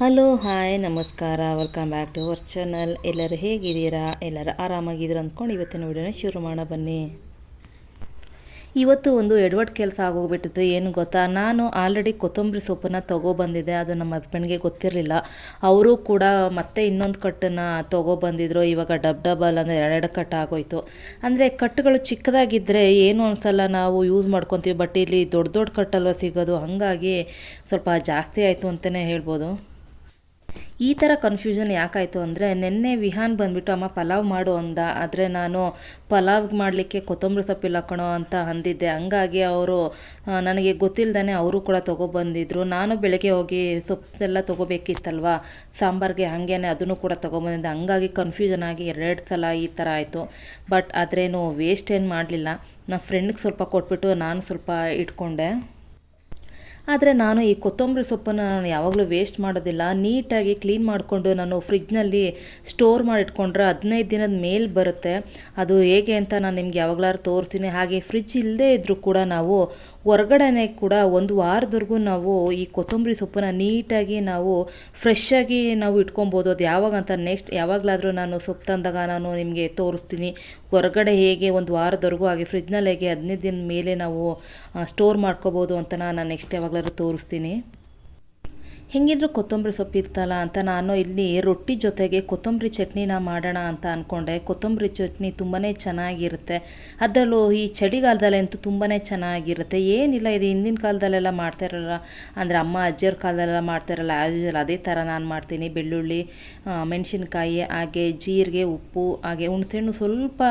Hello, hi, ನಮಸ್ಕಾರ. Welcome back to our channel ಎಲ್ಲರೂ ಹೇಗಿದ್ದೀರಾ? ಎಲ್ಲರೂ ಆರಾಮಾಗಿದ್ದೀರಾ ಅಂದ್ಕೊಂಡು ಇವತ್ತಿನ ವಿಡಿಯೋನ ಶುರು ಮಾಡ ಬನ್ನಿ. ಇವತ್ತು ಒಂದು ಎಡ್ವರ್ಡ್ ಕೆಲಸ ಆಗೋಗ್ಬಿಟ್ಟಿತ್ತು. ಏನು ಗೊತ್ತಾ? ನಾನು ಆಲ್ರೆಡಿ ಕೊತ್ತಂಬರಿ ಸೊಪ್ಪನ್ನು ತೊಗೊಬಂದಿದ್ದೆ. ಅದು ನಮ್ಮ ಹಸ್ಬೆಂಡ್ಗೆ ಗೊತ್ತಿರಲಿಲ್ಲ. ಅವರು ಕೂಡ ಮತ್ತೆ ಇನ್ನೊಂದು ಕಟ್ಟನ್ನು ತೊಗೊಬಂದಿದ್ರು. ಇವಾಗ ಡಬ್ ಡಬಲ್ ಅಂದರೆ ಎರಡೆರಡು ಕಟ್ ಆಗೋಯ್ತು. ಅಂದರೆ ಕಟ್ಟುಗಳು ಚಿಕ್ಕದಾಗಿದ್ದರೆ ಏನು ಅನ್ಸಲ್ಲ ನಾವು ಯೂಸ್ ಮಾಡ್ಕೊತೀವಿ. ಬಟ್ ಇಲ್ಲಿ ದೊಡ್ಡ ದೊಡ್ಡ ಕಟ್ಟಲ್ವ ಸಿಗೋದು? ಹಾಗಾಗಿ ಸ್ವಲ್ಪ ಜಾಸ್ತಿ ಆಯಿತು ಅಂತಲೇ ಹೇಳ್ಬೋದು. ಈ ಥರ ಕನ್ಫ್ಯೂಷನ್ ಯಾಕಾಯಿತು ಅಂದರೆ, ನಿನ್ನೆ ವಿಹಾನ್ ಬಂದ್ಬಿಟ್ಟು, ಅಮ್ಮ, ಪಲಾವ್ ಮಾಡು ಅಂದ. ಆದರೆ ನಾನು ಪಲಾವ್ ಮಾಡಲಿಕ್ಕೆ ಕೊತ್ತಂಬರಿ ಸೊಪ್ಪಿಲ್ಲ ಕಣೋ ಅಂತ ಅಂದಿದ್ದೆ. ಹಂಗಾಗಿ ಅವರು ನನಗೆ ಗೊತ್ತಿಲ್ಲದೇ ಅವರು ಕೂಡ ತೊಗೊಬಂದಿದ್ರು ನಾನು ಬೆಳಗ್ಗೆ ಹೋಗಿ ಸೊಪ್ಪೆಲ್ಲ ತೊಗೋಬೇಕಿತ್ತಲ್ವ? ಸಾಂಬಾರಿಗೆ ಹಾಗೇ ಅದನ್ನು ಕೂಡ ತೊಗೊಬಂದಿದ್ದೆ ಹಂಗಾಗಿ ಕನ್ಫ್ಯೂಷನ್ ಆಗಿ ಎರಡು ಸಲ ಈ ಥರ ಆಯಿತು. ಬಟ್ ಆದ್ರೇನು ವೇಸ್ಟ್ ಏನು ಮಾಡಲಿಲ್ಲ. ನನ್ನ ಫ್ರೆಂಡ್ಗೆ ಸ್ವಲ್ಪ ಕೊಟ್ಬಿಟ್ಟು ನಾನು ಸ್ವಲ್ಪ ಇಟ್ಕೊಂಡೆ. ಆದರೆ ನಾನು ಈ ಕೊತ್ತಂಬರಿ ಸೊಪ್ಪನ್ನು ನಾನು ಯಾವಾಗಲೂ ವೇಸ್ಟ್ ಮಾಡೋದಿಲ್ಲ. ನೀಟಾಗಿ ಕ್ಲೀನ್ ಮಾಡಿಕೊಂಡು ನಾನು ಫ್ರಿಜ್ನಲ್ಲಿ ಸ್ಟೋರ್ ಮಾಡಿಟ್ಕೊಂಡ್ರೆ ಹದಿನೈದು ದಿನದ ಮೇಲೆ ಬರುತ್ತೆ. ಅದು ಹೇಗೆ ಅಂತ ನಾನು ನಿಮ್ಗೆ ಯಾವಾಗಲಾರು ತೋರಿಸ್ತೀನಿ. ಹಾಗೆ ಫ್ರಿಜ್ ಇಲ್ಲದೇ ಇದ್ದರೂ ಕೂಡ ನಾವು ಹೊರಗಡೆನೆ ಕೂಡ ಒಂದು ವಾರದವರೆಗೂ ನಾವು ಈ ಕೊತ್ತಂಬರಿ ಸೊಪ್ಪನ್ನು ನೀಟಾಗಿ ನಾವು ಫ್ರೆಶ್ಶಾಗಿ ನಾವು ಇಟ್ಕೊಬೋದು. ಅದು ಯಾವಾಗ ಅಂತ ನೆಕ್ಸ್ಟ್ ಯಾವಾಗಲಾದರೂ ನಾನು ಸೊಪ್ಪು ತಂದಾಗ ನಾನು ನಿಮಗೆ ತೋರಿಸ್ತೀನಿ. ಹೊರಗಡೆ ಹೇಗೆ ಒಂದು ವಾರದವರೆಗೂ ಹಾಗೆ ಫ್ರಿಜ್ನಲ್ಲಿ ಹೇಗೆ ಹದಿನೈದು ದಿನ ಮೇಲೆ ನಾವು ಸ್ಟೋರ್ ಮಾಡ್ಕೋಬೋದು ಅಂತ ನಾನು ನೆಕ್ಸ್ಟ್ ಯಾವಾಗಲಾದ್ರೂ ತೋರಿಸ್ತೀನಿ. ಹೆಂಗಿದ್ರು ಕೊತ್ತಂಬರಿ ಸೊಪ್ಪು ಇತ್ತಲ್ಲ ಅಂತ ನಾನು ಇಲ್ಲಿ ರೊಟ್ಟಿ ಜೊತೆಗೆ ಕೊತ್ತಂಬರಿ ಚಟ್ನಿನ ಮಾಡೋಣ ಅಂತ ಅಂದ್ಕೊಂಡೆ ಕೊತ್ತಂಬರಿ ಚಟ್ನಿ ತುಂಬಾ ಚೆನ್ನಾಗಿರುತ್ತೆ. ಅದರಲ್ಲೂ ಈ ಚಳಿಗಾಲದಲ್ಲಂತೂ ತುಂಬಾ ಚೆನ್ನಾಗಿರುತ್ತೆ. ಏನಿಲ್ಲ, ಇದು ಹಿಂದಿನ ಕಾಲದಲ್ಲೆಲ್ಲ ಮಾಡ್ತಿರಲ್ಲ. ಅಂದರೆ ಅಮ್ಮ, ಅಜ್ಜಿಯವ್ರ ಕಾಲದಲ್ಲೆಲ್ಲ ಮಾಡ್ತಿರಲ್ಲ. ಆ್ಯಸ್ ಯೂಶಲ್ ಅದೇ ಥರ ನಾನು ಮಾಡ್ತೀನಿ. ಬೆಳ್ಳುಳ್ಳಿ ಮೆಣಸಿನ್ಕಾಯಿ, ಹಾಗೆ ಜೀರಿಗೆ, ಉಪ್ಪು, ಹಾಗೆ ಹುಣಸೆಹಣ್ಣು ಸ್ವಲ್ಪ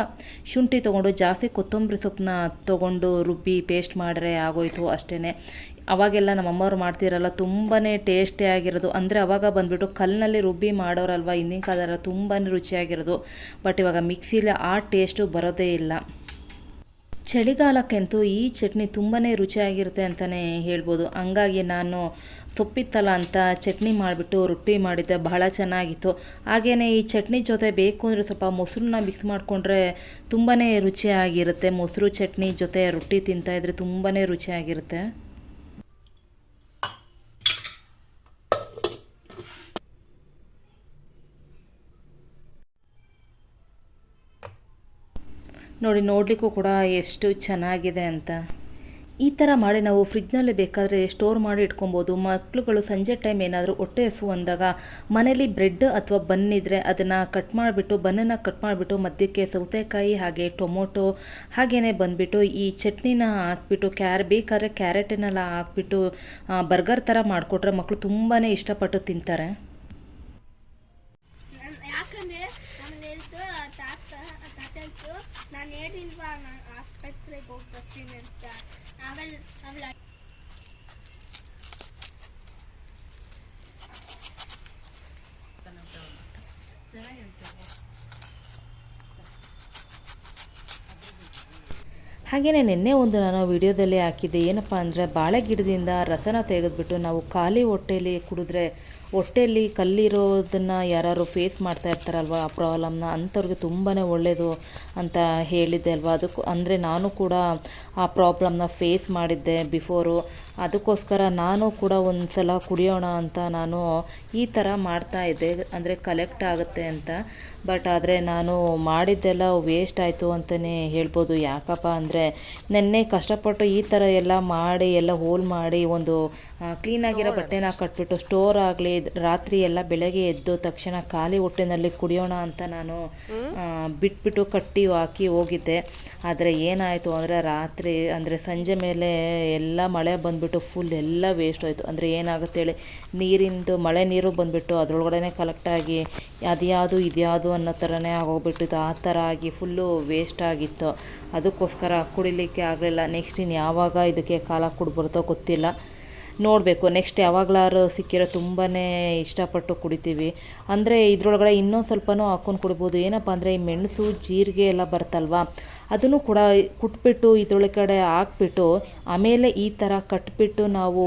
ಶುಂಠಿ ತೊಗೊಂಡು ಜಾಸ್ತಿ ಕೊತ್ತಂಬರಿ ಸೊಪ್ಪನ್ನ ತೊಗೊಂಡು ರುಬ್ಬಿ ಪೇಸ್ಟ್ ಮಾಡಿದ್ರೆ ಆಗೋಯ್ತು ಅಷ್ಟೇ ಅವಾಗೆಲ್ಲ ನಮ್ಮಮ್ಮವ್ರು ಮಾಡ್ತಿರಲ್ಲ ತುಂಬಾ ಟೇಸ್ಟಿಯಾಗಿರೋದು ಅಂದರೆ ಅವಾಗ ಬಂದುಬಿಟ್ಟು ಕಲ್ಲಿನಲ್ಲಿ ರುಬ್ಬಿ ಮಾಡೋರಲ್ವ ಹಿಂದಿನ ಕಾಲದಲ್ಲ ತುಂಬಾ ರುಚಿಯಾಗಿರೋದು. ಬಟ್ ಇವಾಗ ಮಿಕ್ಸಿಲಿ ಆ ಟೇಸ್ಟು ಬರೋದೇ ಇಲ್ಲ. ಚಳಿಗಾಲಕ್ಕಂತೂ ಈ ಚಟ್ನಿ ತುಂಬಾ ರುಚಿಯಾಗಿರುತ್ತೆ ಅಂತಲೇ ಹೇಳ್ಬೋದು. ಹಂಗಾಗಿ ನಾನು ಸೊಪ್ಪಿತ್ತಲ್ಲ ಅಂತ ಚಟ್ನಿ ಮಾಡಿಬಿಟ್ಟು ರೊಟ್ಟಿ ಮಾಡಿದ್ದೆ, ಬಹಳ ಚೆನ್ನಾಗಿತ್ತು. ಹಾಗೆಯೇ ಈ ಚಟ್ನಿ ಜೊತೆ ಬೇಕು ಅಂದರೆ ಸ್ವಲ್ಪ ಮೊಸರನ್ನ ಮಿಕ್ಸ್ ಮಾಡಿಕೊಂಡ್ರೆ ತುಂಬಾ ರುಚಿಯಾಗಿರುತ್ತೆ. ಮೊಸರು, ಚಟ್ನಿ ಜೊತೆ ರೊಟ್ಟಿ ತಿಂತಾಯಿದ್ರೆ ತುಂಬಾ ರುಚಿಯಾಗಿರುತ್ತೆ. ನೋಡಿ, ನೋಡಲಿಕ್ಕೂ ಕೂಡ ಎಷ್ಟು ಚೆನ್ನಾಗಿದೆ ಅಂತ. ಈ ಥರ ಮಾಡಿ ನಾವು ಫ್ರಿಜ್ನಲ್ಲಿ ಬೇಕಾದರೆ ಸ್ಟೋರ್ ಮಾಡಿ ಇಟ್ಕೊಬೋದು. ಮಕ್ಕಳುಗಳು ಸಂಜೆ ಟೈಮ್ ಏನಾದರೂ ಹೊಟ್ಟೆ ಹಸು ಅಂದಾಗ ಮನೇಲಿ ಬ್ರೆಡ್ ಅಥವಾ ಬನ್ ಇದ್ದರೆ ಅದನ್ನು ಕಟ್ ಮಾಡಿಬಿಟ್ಟು ಬನ್ನನ್ನು ಕಟ್ ಮಾಡಿಬಿಟ್ಟು ಮಧ್ಯಕ್ಕೆ ಸೌತೆಕಾಯಿ, ಹಾಗೆ ಟೊಮೊಟೊ ಹಾಗೆಯೇ ಬಂದುಬಿಟ್ಟು ಈ ಚಟ್ನಿನ ಹಾಕ್ಬಿಟ್ಟು, ಕ್ಯಾರ್, ಬೇಕಾದ್ರೆ ಕ್ಯಾರೆಟನ್ನೆಲ್ಲ ಹಾಕ್ಬಿಟ್ಟು ಬರ್ಗರ್ ಥರ ಮಾಡಿಕೊಟ್ರೆ ಮಕ್ಕಳು ತುಂಬಾ ಇಷ್ಟಪಟ್ಟು ತಿಂತಾರೆ ಯಾಕಂದ್ರೆ ಆಮೇಲೆ ಹೇಳ್ತು ತಾತ ತಾತ ಹೇಳ್ತು ನಾನು ಹೇಳಿಲ್ವಾ ನಾನು ಆಸ್ಪತ್ರೆಗೆ ಹೋಗಿ ಬರ್ತೀನಿ ಅಂತ ಆಮೇಲೆ ಆಮೇಲೆ ಹಾಗೆಯೇ ನಿನ್ನೆ ಒಂದು ನಾನು ವಿಡಿಯೋದಲ್ಲಿ ಹಾಕಿದ್ದೆ, ಏನಪ್ಪ ಅಂದರೆ ಬಾಳೆ ಗಿಡದಿಂದ ರಸನ ತೆಗೆದುಬಿಟ್ಟು ನಾವು ಖಾಲಿ ಹೊಟ್ಟೆಯಲ್ಲಿ ಕುಡಿದ್ರೆ ಹೊಟ್ಟೆಯಲ್ಲಿ ಕಲ್ಲಿರೋದನ್ನು ಯಾರು ಫೇಸ್ ಮಾಡ್ತಾ ಇರ್ತಾರಲ್ವ ಆ ಪ್ರಾಬ್ಲಮ್ನ ಅಂಥವ್ರಿಗೆ ತುಂಬಾ ಒಳ್ಳೆಯದು ಅಂತ ಹೇಳಿದ್ದೆ ಅಲ್ವಾ? ಅದಕ್ಕೂ ಅಂದರೆ ನಾನು ಕೂಡ ಆ ಪ್ರಾಬ್ಲಮ್ನ ಫೇಸ್ ಮಾಡಿದ್ದೆ ಬಿಫೋರು ಅದಕ್ಕೋಸ್ಕರ ನಾನು ಕೂಡ ಒಂದು ಸಲ ಕುಡಿಯೋಣ ಅಂತ ನಾನು ಈ ಥರ ಮಾಡ್ತಾ ಇದ್ದೆ. ಅಂದರೆ ಕಲೆಕ್ಟ್ ಆಗುತ್ತೆ ಅಂತ. ಬಟ್ ಆದರೆ ನಾನು ಮಾಡಿದ್ದೆಲ್ಲ ವೇಸ್ಟ್ ಆಯಿತು ಅಂತಲೇ ಹೇಳ್ಬೋದು. ಯಾಕಪ್ಪ ಅಂದರೆ ನೆನ್ನೆ ಕಷ್ಟಪಟ್ಟು ಈ ಥರ ಎಲ್ಲ ಮಾಡಿ ಎಲ್ಲ ಹೋಲ್ ಮಾಡಿ ಒಂದು ಕ್ಲೀನಾಗಿರೋ ಬಟ್ಟೆನ ಕಟ್ಬಿಟ್ಟು ಸ್ಟೋರ್ ಆಗಲಿ ರಾತ್ರಿ ಎಲ್ಲ ಬೆಳಗ್ಗೆ ಎದ್ದು ತಕ್ಷಣ ಖಾಲಿ ಹೊಟ್ಟೆನಲ್ಲಿ ಕುಡಿಯೋಣ ಅಂತ ನಾನು ಬಿಟ್ಬಿಟ್ಟು ಕಟ್ಟಿ ಹಾಕಿ ಹೋಗಿದ್ದೆ. ಆದರೆ ಏನಾಯಿತು ಅಂದರೆ ರಾತ್ರಿ ಅಂದರೆ ಸಂಜೆ ಮೇಲೆ ಎಲ್ಲ ಮಳೆ ಬಂದುಬಿಟ್ಟು ಫುಲ್ ಎಲ್ಲ ವೇಸ್ಟ್ ಆಯಿತು ಅಂದರೆ ಏನಾಗುತ್ತೆ ಹೇಳಿ, ನೀರಿಂದು ಮಳೆ ನೀರು ಬಂದುಬಿಟ್ಟು ಅದರೊಳಗಡೆ ಕಲೆಕ್ಟಾಗಿ ಅದ್ಯಾವುದು ಇದ್ಯಾವುದು ಅನ್ನೋ ಥರನೇ ಆಗೋಗ್ಬಿಟ್ಟಿತ್ತು. ಆ ಥರ ಆಗಿ ಫುಲ್ಲು ವೇಸ್ಟ್ ಆಗಿತ್ತು. ಅದಕ್ಕೋಸ್ಕರ ಕುಡಿಲಿಕ್ಕೆ ಆಗಲಿಲ್ಲ. ನೆಕ್ಸ್ಟ್ ಇನ್ನು ಯಾವಾಗ ಇದಕ್ಕೆ ಕಾಲ ಕೊಡ್ಬರುತ್ತೋ ಗೊತ್ತಿಲ್ಲ. ನೋಡಬೇಕು. ನೆಕ್ಸ್ಟ್ ಯಾವಾಗಲಾರು ಸಿಕ್ಕಿರೋ ತುಂಬಾ ಇಷ್ಟಪಟ್ಟು ಕುಡಿತೀವಿ. ಅಂದರೆ ಇದ್ರೊಳಗಡೆ ಇನ್ನೂ ಸ್ವಲ್ಪನೂ ಹಾಕ್ಕೊಂಡು ಕುಡಿಬೋದು. ಏನಪ್ಪ ಅಂದರೆ ಈ ಮೆಣಸು, ಜೀರಿಗೆ ಎಲ್ಲ ಬರುತ್ತಲ್ವ ಅದನ್ನು ಕೂಡ ಕುಟ್ಬಿಟ್ಟು ಇದ್ರೊಳಗಡೆ ಹಾಕ್ಬಿಟ್ಟು, ಆಮೇಲೆ ಈ ಥರ ಕಟ್ಬಿಟ್ಟು ನಾವು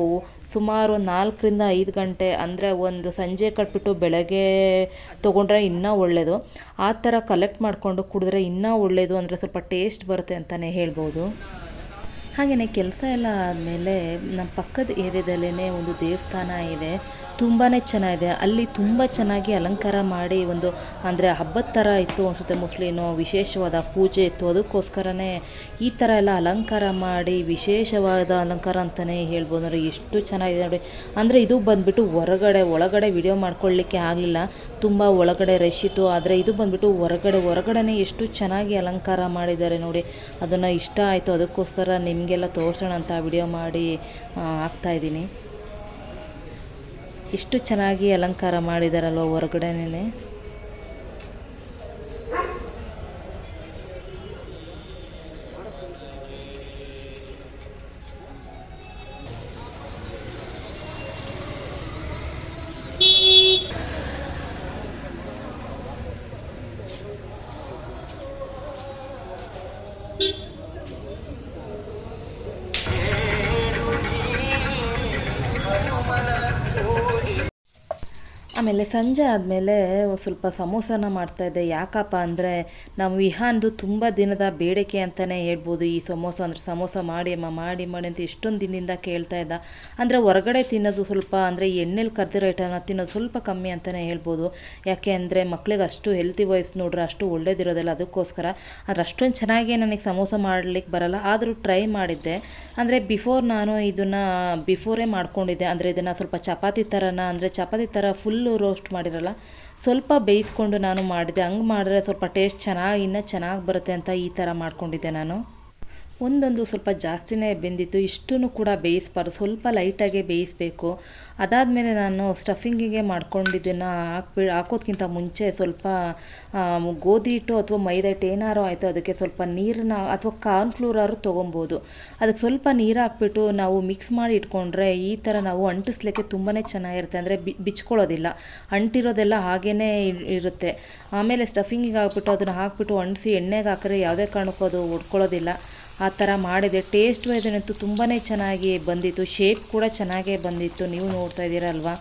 ಸುಮಾರು ನಾಲ್ಕರಿಂದ ಐದು ಗಂಟೆ, ಅಂದರೆ ಒಂದು ಸಂಜೆ ಕಟ್ಬಿಟ್ಟು ಬೆಳಗ್ಗೆ ತೊಗೊಂಡ್ರೆ ಇನ್ನೂ ಒಳ್ಳೆಯದು ಆ ಥರ ಕಲೆಕ್ಟ್ ಮಾಡಿಕೊಂಡು ಕುಡಿದ್ರೆ ಇನ್ನೂ ಒಳ್ಳೆಯದು ಅಂದರೆ ಸ್ವಲ್ಪ ಟೇಸ್ಟ್ ಬರುತ್ತೆ ಅಂತಲೇ ಹೇಳ್ಬೋದು. ಹಾಗೆಯೇ ಕೆಲಸ ಎಲ್ಲ ಆದಮೇಲೆ ನಮ್ಮ ಪಕ್ಕದ ಏರಿಯಾದಲ್ಲೇ ಒಂದು ದೇವಸ್ಥಾನ ಇದೆ. ತುಂಬಾ ಚೆನ್ನಾಗಿದೆ. ಅಲ್ಲಿ ತುಂಬ ಚೆನ್ನಾಗಿ ಅಲಂಕಾರ ಮಾಡಿ ಒಂದು, ಅಂದರೆ ಹಬ್ಬದ ಥರ ಇತ್ತು ಅನ್ಸುತ್ತೆ ಮುಸ್ಲಿನು ವಿಶೇಷವಾದ ಪೂಜೆ ಇತ್ತು. ಅದಕ್ಕೋಸ್ಕರನೇ ಈ ಥರ ಎಲ್ಲ ಅಲಂಕಾರ ಮಾಡಿ ವಿಶೇಷವಾದ ಅಲಂಕಾರ ಅಂತಲೇ ಹೇಳ್ಬೋದು. ನೋಡಿ, ಎಷ್ಟು ಚೆನ್ನಾಗಿದೆ ನೋಡಿ. ಅಂದರೆ ಇದು ಬಂದುಬಿಟ್ಟು ಹೊರಗಡೆ, ಒಳಗಡೆ ವಿಡಿಯೋ ಮಾಡ್ಕೊಳ್ಳಿಕ್ಕೆ ಆಗಲಿಲ್ಲ. ತುಂಬ ಒಳಗಡೆ ರಶ್ ಇತ್ತು. ಆದರೆ ಇದು ಬಂದುಬಿಟ್ಟು ಹೊರಗಡೆ, ಹೊರಗಡೆನೇ ಎಷ್ಟು ಚೆನ್ನಾಗಿ ಅಲಂಕಾರ ಮಾಡಿದ್ದಾರೆ ನೋಡಿ. ಅದನ್ನು ಇಷ್ಟ ಆಯಿತು. ಅದಕ್ಕೋಸ್ಕರ ನಿಮಗೆಲ್ಲ ತೋರಿಸೋಣ ಅಂತ ವಿಡಿಯೋ ಮಾಡಿ ಆಗ್ತಾಯಿದ್ದೀನಿ ಎಷ್ಟು ಚೆನ್ನಾಗಿ ಅಲಂಕಾರ ಮಾಡಿದಾರಲ್ವ ಹೊರಗಡೆನೇ ಆಮೇಲೆ ಸಂಜೆ ಆದಮೇಲೆ ಸ್ವಲ್ಪ ಸಮೋಸನ ಮಾಡ್ತಾಯಿದ್ದೆ ಯಾಕಪ್ಪ ಅಂದರೆ ನಾವು ವಿಹಾನ್ದು ತುಂಬ ದಿನದ ಬೇಡಿಕೆ ಅಂತಲೇ ಹೇಳ್ಬೋದು. ಈ ಸಮೋಸ ಅಂದರೆ ಸಮೋಸ ಮಾಡಿ, ಅಮ್ಮ ಮಾಡಿ ಮಾಡಿ ಅಂತ ಎಷ್ಟೊಂದು ದಿನದಿಂದ ಕೇಳ್ತಾ ಇದ್ದ. ಅಂದರೆ ಹೊರಗಡೆ ತಿನ್ನೋದು ಸ್ವಲ್ಪ ಅಂದರೆ ಎಣ್ಣೆಲಿ ಕರೆದಿರೋ ಐಟಮ್ನ ತಿನ್ನೋದು ಸ್ವಲ್ಪ ಕಮ್ಮಿ ಅಂತಲೇ ಹೇಳ್ಬೋದು. ಯಾಕೆ ಅಂದರೆ ಮಕ್ಳಿಗೆ ಅಷ್ಟು ಹೆಲ್ತಿ ವಯಸ್ಸು ನೋಡ್ರೆ ಅಷ್ಟು ಒಳ್ಳೇದಿರೋದಿಲ್ಲ. ಅದಕ್ಕೋಸ್ಕರ ಆದರೆ ಅಷ್ಟೊಂದು ಚೆನ್ನಾಗಿ ನನಗೆ ಸಮೋಸ ಮಾಡಲಿಕ್ಕೆ ಬರಲ್ಲ. ಆದರೂ ಟ್ರೈ ಮಾಡಿದ್ದೆ. ಅಂದರೆ ಬಿಫೋರ್ ನಾನು ಇದನ್ನು ಬಿಫೋರೇ ಮಾಡ್ಕೊಂಡಿದ್ದೆ. ಅಂದರೆ ಇದನ್ನು ಸ್ವಲ್ಪ ಚಪಾತಿ ಥರನ ಅಂದರೆ ಚಪಾತಿ ಥರ ಫುಲ್ಲು ರೋಸ್ಟ್ ಮಾಡಿರಲ್ಲ. ಸ್ವಲ್ಪ ಬೇಯಿಸ್ಕೊಂಡು ನಾನು ಮಾಡಿದೆ. ಹಂಗೆ ಮಾಡಿದ್ರೆ ಸ್ವಲ್ಪ ಟೇಸ್ಟ್ ಚೆನ್ನಾಗಿ, ಇನ್ನೂ ಚೆನ್ನಾಗಿ ಬರುತ್ತೆ ಅಂತ ಈ ಥರ ಮಾಡಿಕೊಂಡಿದ್ದೆ ನಾನು. ಒಂದೊಂದು ಸ್ವಲ್ಪ ಜಾಸ್ತಿನೇ ಬೆಂದಿತ್ತು ಇಷ್ಟೂ ಕೂಡ ಬೇಯಿಸ್ಬಾರ್ದು, ಸ್ವಲ್ಪ ಲೈಟಾಗೆ ಬೇಯಿಸಬೇಕು. ಅದಾದಮೇಲೆ ನಾನು ಸ್ಟಫಿಂಗಿಗೆ ಮಾಡ್ಕೊಂಡಿದ್ದನ್ನು ಹಾಕ್ಬಿ, ಹಾಕೋದ್ಕಿಂತ ಮುಂಚೆ ಸ್ವಲ್ಪ ಗೋಧಿ ಹಿಟ್ಟು ಅಥವಾ ಮೈದಾ ಹಿಟ್ಟು ಏನಾರು ಆಯಿತು ಅದಕ್ಕೆ ಸ್ವಲ್ಪ ನೀರನ್ನ ಅಥವಾ ಕಾರ್ನ್ಫ್ಲೂರಾರು ತೊಗೊಬೋದು. ಅದಕ್ಕೆ ಸ್ವಲ್ಪ ನೀರು ಹಾಕ್ಬಿಟ್ಟು ನಾವು ಮಿಕ್ಸ್ ಮಾಡಿ ಇಟ್ಕೊಂಡ್ರೆ ಈ ಥರ ನಾವು ಅಂಟಿಸ್ಲಿಕ್ಕೆ ತುಂಬಾ ಚೆನ್ನಾಗಿರುತ್ತೆ. ಅಂದರೆ ಬಿ, ಬಿಚ್ಕೊಳ್ಳೋದಿಲ್ಲ. ಅಂಟಿರೋದೆಲ್ಲ ಹಾಗೇ ಇರುತ್ತೆ. ಆಮೇಲೆ ಸ್ಟಫಿಂಗಿಗೆ ಹಾಕ್ಬಿಟ್ಟು ಅದನ್ನು ಹಾಕ್ಬಿಟ್ಟು ಅಂಟಿಸಿ ಎಣ್ಣೆಗೆ ಹಾಕಿದ್ರೆ ಯಾವುದೇ ಕಾರಣಕ್ಕೂ ಅದು ಒಡ್ಕೊಳ್ಳೋದಿಲ್ಲ. ಆ ಥರ ಮಾಡಿದೆ. ಟೇಸ್ಟ್ ವೈಸನಂತೂ ತುಂಬಾ ಚೆನ್ನಾಗಿ ಬಂದಿತ್ತು. ಶೇಪ್ ಕೂಡ ಚೆನ್ನಾಗೇ ಬಂದಿತ್ತು. ನೀವು ನೋಡ್ತಾ ಇದ್ದೀರಲ್ವಾ?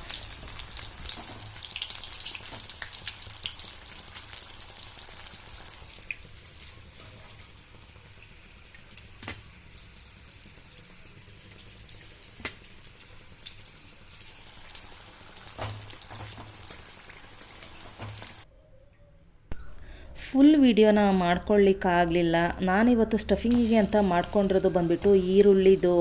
ಫುಲ್ ವೀಡಿಯೋನ ಮಾಡ್ಕೊಳ್ಳಿಕ್ಕಾಗಲಿಲ್ಲ. ನಾನಿವತ್ತು ಸ್ಟಫಿಂಗಿಗೆ ಅಂತ ಮಾಡ್ಕೊಂಡಿರೋದು ಬಂದುಬಿಟ್ಟು ಈರುಳ್ಳಿದು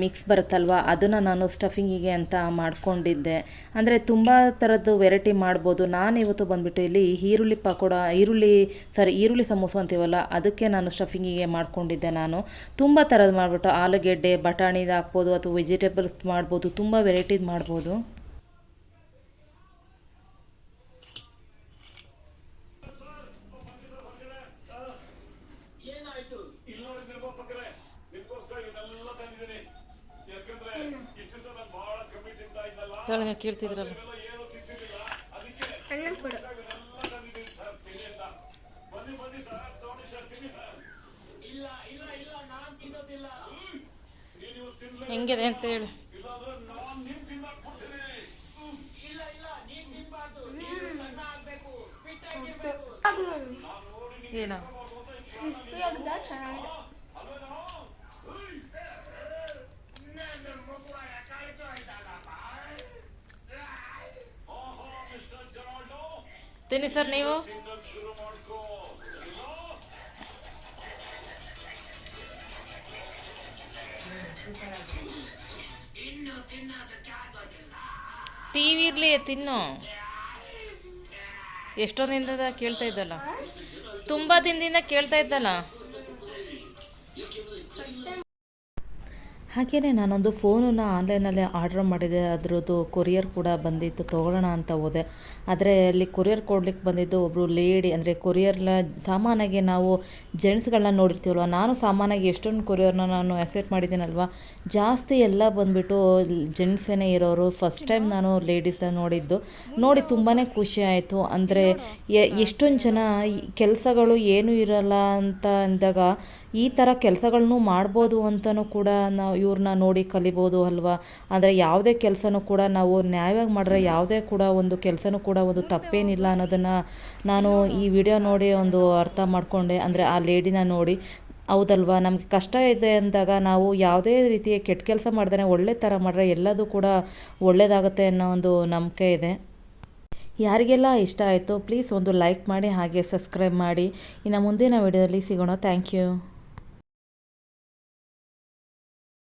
ಮಿಕ್ಸ್ ಬರುತ್ತಲ್ವ? ಅದನ್ನು ನಾನು ಸ್ಟಫಿಂಗಿಗೆ ಅಂತ ಮಾಡ್ಕೊಂಡಿದ್ದೆ. ಅಂದರೆ ತುಂಬ ಥರದ್ದು ವೆರೈಟಿ ಮಾಡ್ಬೋದು. ನಾನಿವತ್ತು ಬಂದುಬಿಟ್ಟು ಇಲ್ಲಿ ಈರುಳ್ಳಿ ಪಕೋಡ, ಈರುಳ್ಳಿ ಸಾರಿ ಈರುಳ್ಳಿ ಸಮೋಸ ಅಂತೀವಲ್ಲ, ಅದಕ್ಕೆ ನಾನು ಸ್ಟಫಿಂಗಿಗೆ ಮಾಡ್ಕೊಂಡಿದ್ದೆ ನಾನು. ತುಂಬ ಥರದ್ದು ಮಾಡಿಬಿಟ್ಟು ಆಲೂಗೆಡ್ಡೆ, ಬಟಾಣಿದು ಹಾಕ್ಬೋದು, ಅಥವಾ ವೆಜಿಟೇಬಲ್ಸ್ ಮಾಡ್ಬೋದು, ತುಂಬ ವೆರೈಟಿದು ಮಾಡ್ಬೋದು ಏನಾಯ್ತು ಇಲ್ಲಿ ನೋಡಿ ನಿರ್ಮಾಪಕರೇ ನಿಮ್ಗೋಸ್ಕರ ಇವನ್ನೆಲ್ಲ ತಂದಿದ್ದೀನಿ ಯಾಕಂದ್ರೆ ಇಷ್ಟು ದಿವಸ ನಾನು ಬಹಳ ಕಮ್ಮಿ ತಿಂತಾ ಇದ್ದಲ್ಲ. ಕೇಳ್ತಿದ್ರಲ್ಲ. ಇವೆಲ್ಲ ಏನು ತಿಂತಿರ್ಲಿಲ್ಲ. ಅದಕ್ಕೆ ಅಣ್ಣ ಕೊಡು. ಸರ್ ತಿನ್ನಿ ಅಂತ ಬನ್ನಿ ಬನ್ನಿ ಸರ್. ತಗೊಳ್ಳಿ ಸರ್ ತಿನ್ನಿ ಸರ್. ಇಲ್ಲ ಇಲ್ಲ ಇಲ್ಲ ನಾನ್ ತಿನ್ನೋದಿಲ್ಲ. ನೀನು ಹೆಂಗಿದೆ ಅಂತ ಹೇಳಿ. ಇಲ್ಲಾಂದ್ರೆ ನಾನ್ ನಿಮ್ ತಿನ್ನಕ್ ಕೊಡ್ತೀನಿ. ಇಲ್ಲ ಇಲ್ಲ ನೀನ್ ತಿನ್ಬಾರ್ದು. ನೀನು ಸಣ್ಣ ಆಗ್ಬೇಕು. ಫಿಟ್ ಆಗಿರ್ಬೇಕು. ಏನೋ. ಕ್ರಿಸ್ಪಿ ಆಗಿದೆ ಚೆನ್ನಾಗಿದೆ. ತಿನ್ನಿ ಸರ್ ನೀವು. ತಿನ್ನಕ್ ಶುರು ಮಾಡ್ಕೋ ಇಲ್ಲ ಇನ್ನು ತಿನ್ನೋದಕ್ಕೆ ಆಗೋದಿಲ್ಲ ಟಿ ವಿ ಇರಲಿ, ತಿನ್ನು. ಎಷ್ಟೊಂದಿಂದ ಕೇಳ್ತಾ ಇದ್ದಲ್ಲ? ತುಂಬ ದಿನದಿಂದ ಕೇಳ್ತಾ ಇದ್ದಲ್ಲ? ಹಾಗೆಯೇ ನಾನೊಂದು ಫೋನನ್ನು ಆನ್ಲೈನಲ್ಲಿ ಆರ್ಡ್ರ್ ಮಾಡಿದೆ, ಅದರದ್ದು ಕೊರಿಯರ್ ಕೂಡ ಬಂದಿತ್ತು, ತೊಗೊಳ್ಳೋಣ ಅಂತ ಹೋದೆ. ಆದರೆ ಅಲ್ಲಿ ಕೊರಿಯರ್ ಕೊಡ್ಲಿಕ್ಕೆ ಬಂದಿದ್ದು ಒಬ್ಬರು ಲೇಡಿ, ಅಂದರೆ ಕೊರಿಯರ್ನ ಸಾಮಾನಾಗಿ ನಾವು ಜೆಂಟ್ಸ್ಗಳನ್ನ ನೋಡಿರ್ತೀವಲ್ವ, ನಾನು ಸಾಮಾನಾಗಿ ಎಷ್ಟೊಂದು ಕೊರಿಯರ್ನ ನಾನು ಎಕ್ಸೆಪ್ಟ್ ಮಾಡಿದ್ದೀನಲ್ವ, ಜಾಸ್ತಿ ಎಲ್ಲ ಬಂದುಬಿಟ್ಟು ಜೆಂಟ್ಸೇನೇ ಇರೋರು. ಫಸ್ಟ್ ಟೈಮ್ ನಾನು ಲೇಡೀಸ್ನ ನೋಡಿದ್ದು. ನೋಡಿ ತುಂಬಾ ಖುಷಿ ಆಯಿತು. ಅಂದರೆ ಎಷ್ಟೊಂದು ಜನ ಕೆಲಸಗಳು ಏನೂ ಇರಲ್ಲ ಅಂತ ಅಂದಾಗ ಈ ಥರ ಕೆಲಸಗಳನ್ನು ಮಾಡ್ಬೋದು ಅಂತಲೂ ಕೂಡ ನಾವು ಇವ್ರನ್ನ ನೋಡಿ ಕಲಿಬೋದು ಅಲ್ವಾ? ಅಂದರೆ ಯಾವುದೇ ಕೆಲಸನೂ ಕೂಡ ನಾವು ನ್ಯಾಯವಾಗಿ ಮಾಡಿದ್ರೆ ಯಾವುದೇ ಕೂಡ ಒಂದು ಕೆಲಸನೂ ಕೂಡ ಒಂದು ತಪ್ಪೇನಿಲ್ಲ ಅನ್ನೋದನ್ನು ನಾನು ಈ ವಿಡಿಯೋ ನೋಡಿ ಒಂದು ಅರ್ಥ ಮಾಡಿಕೊಂಡೆ. ಅಂದರೆ ಆ ಲೇಡಿನ ನೋಡಿ, ಹೌದಲ್ವಾ? ನಮಗೆ ಕಷ್ಟ ಇದೆ ಅಂದಾಗ ನಾವು ಯಾವುದೇ ರೀತಿಯ ಕೆಟ್ಟ ಕೆಲಸ ಮಾಡಿದ್ರೆ ಒಳ್ಳೆ ಥರ ಮಾಡಿದ್ರೆ ಎಲ್ಲದೂ ಕೂಡ ಒಳ್ಳೆಯದಾಗುತ್ತೆ ಅನ್ನೋ ಒಂದು ನಂಬಿಕೆ ಇದೆ. ಯಾರಿಗೆಲ್ಲ ಇಷ್ಟ ಆಯಿತು ಪ್ಲೀಸ್ ಒಂದು ಲೈಕ್ ಮಾಡಿ ಹಾಗೆ ಸಬ್ಸ್ಕ್ರೈಬ್ ಮಾಡಿ. ಇನ್ನು ಮುಂದಿನ ವಿಡಿಯೋದಲ್ಲಿ ಸಿಗೋಣ. Thank you